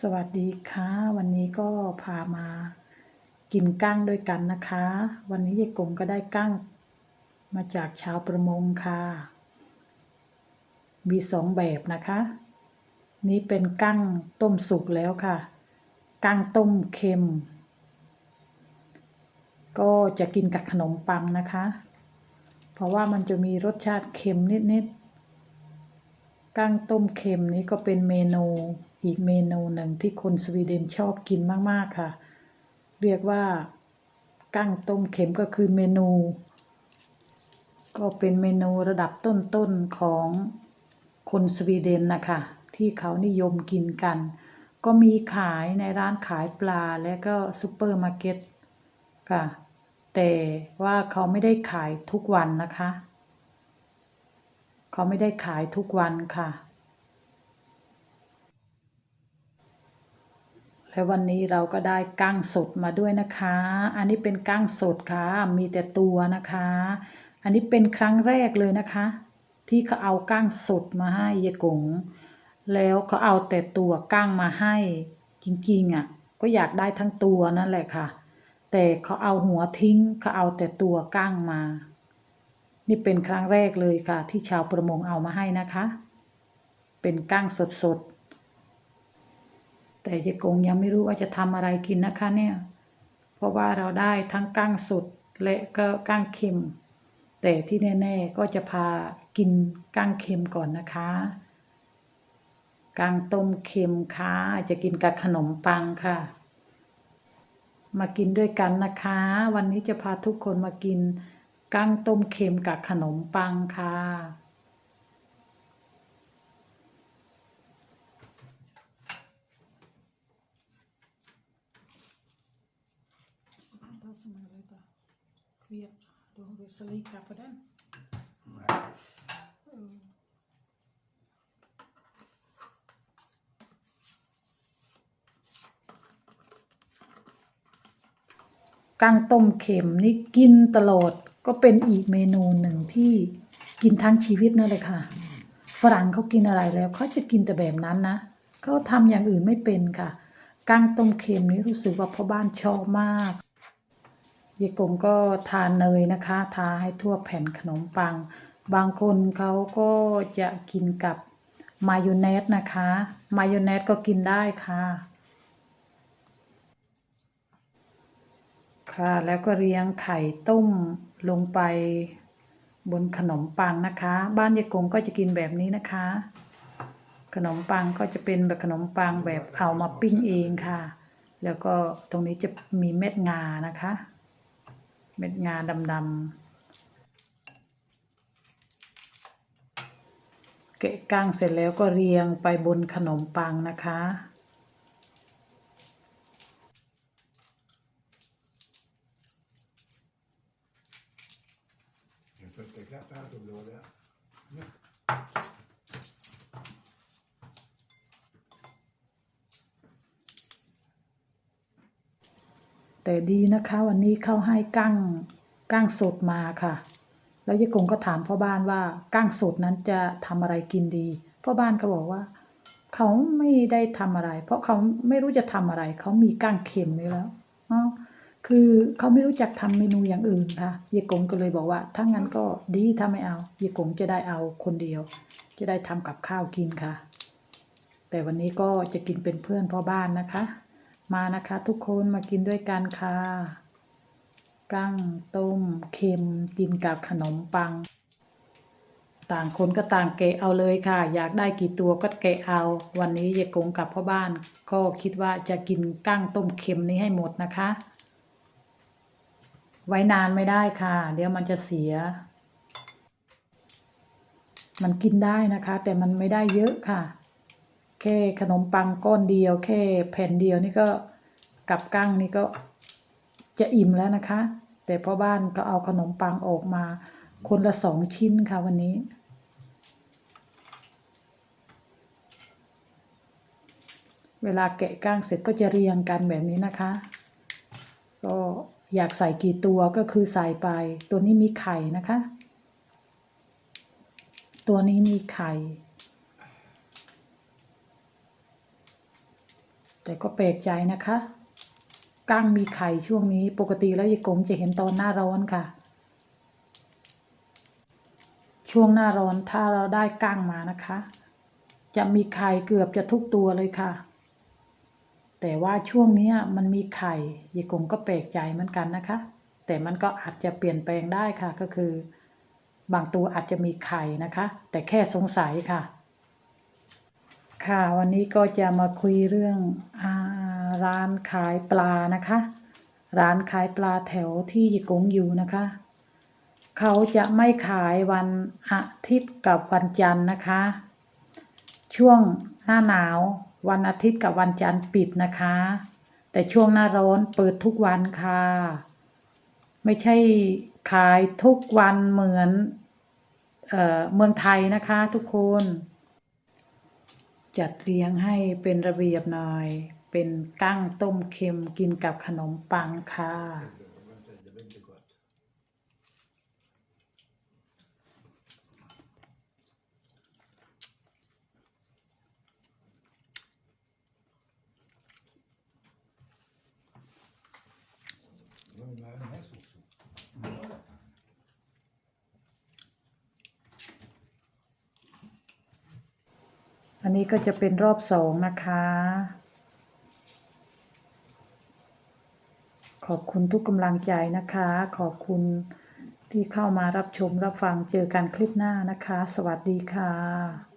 สวัสดีค่ะ วันนี้ก็พามากินกั้งด้วยกันนะคะ วันนี้ยายกงก็ได้กั้งมาจากชาวประมงค่ะ มีสองแบบนะคะ นี้เป็นกั้งต้มสุกแล้วค่ะ กั้งต้มเค็ม ก็จะกินกับขนมปังนะคะ เพราะว่ามันจะมีรสชาติเค็มนิดๆกั้งต้มเค็มนี้ก็เป็นเมนู อีกเมนูหนึ่งที่คนสวีเดนชอบกินมากๆค่ะ เรียกว่ากั้งต้มเค็มก็คือเมนู ก็เป็นเมนูระดับต้นๆของคนสวีเดนนะคะที่เขานิยมกินกัน ก็มีขายในร้านขายปลาและก็ซูเปอร์มาร์เก็ตค่ะแต่ว่าเขาไม่ได้ขายทุกวันนะคะ เขาไม่ได้ขายทุกวันค่ะ และวันนี้เราก็ได้กั้งสดมาด้วยนะคะ อันนี้เป็นกั้งสดค่ะ มีแต่ตัวนะคะ อันนี้เป็นครั้งแรกเลยนะคะ ที่เขาเอากั้งสดมาให้ยายกง แล้วเขาเอาแต่ตัวกั้งมาให้จริงๆอะ ก็อยากได้ทั้งตัวนั่นแหละค่ะ แต่เขาเอาหัวทิ้งเขาเอาแต่ตัวกั้งมา นี่เป็นครั้งแรกเลยค่ะ ที่ชาวประมงเอามาให้นะคะ เป็นกั้งสดๆ แต่เจกงยังไม่รู้ว่าจะทำอะไรกินนะคะเนี่ยเพราะว่าเราได้ทั้งก้างสดและก็ก้างเค็ม แต่ที่แน่ๆก็จะพากินก้างเค็มก่อนนะคะก้างต้มเค็มค่ะจะกินกับขนมปังค่ะ มากินด้วยกันนะคะ วันนี้จะพาทุกคนมากินก้างต้มเค็มกับขนมปังค่ะ kvet. Då har vi så lika på den. Mm. กั้งต้มเค็มนี่กินตลอดก็เป็นอีกเมนูหนึ่งที่กินทั้งชีวิตนั่นเลยค่ะ ฝรั่งเขากินอะไรแล้วเขาจะกินแต่แบบนั้นนะเขาทำอย่างอื่นไม่เป็นค่ะกั้งต้มเค็มนี้รู้สึกว่าพ่อบ้านชอบมาก ยายกงก็ทานเนยนะคะ ทาให้ทั่วแผ่นขนมปัง บางคนเขาก็จะกินกับมายองเนสนะคะ มายองเนสก็กินได้ค่ะ ค่ะ แล้วก็เรียงไข่ต้มลงไปบนขนมปังนะคะ บ้านยายกงก็จะกินแบบนี้นะคะ ขนมปังก็จะเป็นแบบขนมปังแบบเอามาปิ้งเองค่ะ แล้วก็ตรงนี้จะมีเม็ดงานะคะ ม็ดงาดำๆ เกะก้างเสร็จแล้วก็เรียงไปบนขนมปังนะคะ Jag försökte klappa allt om det. Ja. แต่ดีนะคะวันนี้เข้าให้กั้งกั้งสดมาค่ะ แล้วยายกงก็ถามพ่อบ้านว่ากั้งสดนั้นจะทำอะไรกินดี พ่อบ้านก็บอกว่า เขาไม่ได้ทำอะไร เพราะเขาไม่รู้จะทำอะไร เขามีกั้งเค็มไว้แล้วอ๋อคือเขาไม่รู้จักทำเมนูอย่างอื่นค่ะยายกงก็เลยบอกว่าถ้างั้นก็ดีถ้าไม่เอายายกงจะได้เอาคนเดียว จะได้ทำกับข้าวกินค่ะ แต่วันนี้ก็จะกินเป็นเพื่อนพ่อบ้านนะคะ มานะคะทุกคนมากินด้วยกันค่ะกั้งต้มเค็มกินกับขนมปัง ต่างคนก็ต่างเกะเอาเลยค่ะ อยากได้กี่ตัวก็เกะเอา วันนี้ยายกงกับพ่อบ้าน ก็คิดว่าจะกินกั้งต้มเค็มนี้ให้หมดนะคะ ไว้นานไม่ได้ค่ะ เดี๋ยวมันจะเสีย มันกินได้นะคะ แต่มันไม่ได้เยอะค่ะ แค่ขนมปังก้อนเดียว แค่แผ่นเดียวนี่ก็กับกั้งนี่ก็จะอิ่มแล้วนะคะ แต่พ่อบ้านก็เอาขนมปังออกมา คนละสองชิ้นค่ะวันนี้ เวลาแกะก้างเสร็จก็จะเรียงกันแบบนี้นะคะ ก็อยากใส่กี่ตัวก็คือใส่ไป ตัวนี้มีไข่นะคะ ตัวนี้มีไข่ แต่ก็แปลกใจนะคะกั้งมีไข่ช่วงนี้ปกติแล้วยายกงจะเห็นตอนหน้าร้อนค่ะ ช่วงหน้าร้อนถ้าเราได้กั้งมานะคะ จะมีไข่เกือบจะทุกตัวเลยค่ะ แต่ว่าช่วงนี้มันมีไข่ยายกงก็แปลกใจเหมือนกันนะคะ แต่มันก็อาจจะเปลี่ยนแปลงได้ค่ะก็คือ บางตัวอาจจะมีไข่นะคะ แต่แค่สงสัยค่ะ ค่ะวันนี้ก็จะมาคุยเรื่องอาร้านขายปลานะคะ ร้านขายปลาแถวที่ยายกงอยู่นะคะ เขาจะไม่ขายวันอาทิตย์กับวันจันทร์นะคะ ช่วงหน้าหนาววันอาทิตย์กับวันจันทร์ปิดนะคะ แต่ช่วงหน้าร้อนเปิดทุกวันค่ะ ไม่ใช่ขายทุกวันเหมือนเอ่อเมืองไทยนะคะทุกคน จัดเรียงให้เป็นระเบียบหน่อย เป็นกั้งต้มเค็มกินกับขนมปังค่ะ อันนี้ก็จะเป็นรอบสองนะคะ ขอบคุณทุกกำลังใจนะคะ ขอบคุณที่เข้ามารับชมรับฟังเจอกันคลิปหน้านะคะ สวัสดีค่ะ